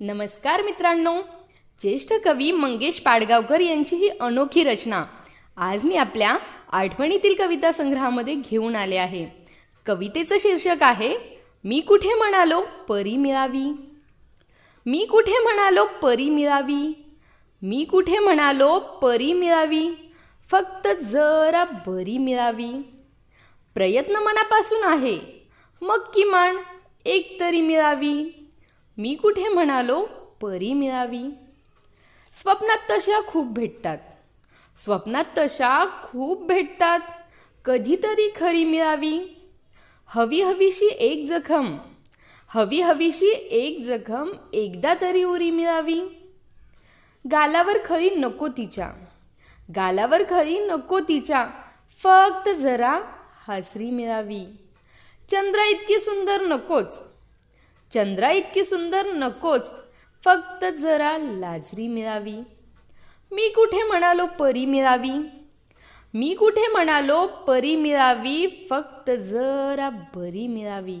नमस्कार मित्रांनो. ज्येष्ठ कवी मंगेश पाडगावकर यांची ही अनोखी रचना. आज मी आपल्या आठवणीतील कविता संग्रहामध्ये घेऊन आले आहे. कवितेचं शीर्षक आहे मी कुठे म्हणालो परी मिळावी? मी कुठे म्हणालो परी मिळावी? मी कुठे म्हणालो परी मिळावी? फक्त जरा बरी मिळावी. प्रयत्न मनापासून आहे मग किमान एक तरी मिळावी. मी कुठे म्हणालो? परी मिळावी. स्वप्नात तशा खूप भेटतात. स्वप्नात तशा खूप भेटतात. कधीतरी खरी मिळावी. हवी हवीशी एक जखम. हवी हवीशी एक जखम एकदा तरी उरी मिळावी. गालावर खरी नको तिच्या. गालावर खरी नको तिच्या. फक्त जरा हासरी मिळावी. चंद्रा इतकी सुंदर नकोच. चंद्रा इतकी सुंदर नकोच फक्त जरा लाजरी मिळावी. मी कुठे म्हणालो परी मिळावी? मी कुठे म्हणालो परी मिळावी? फक्त जरा बरी मिळावी.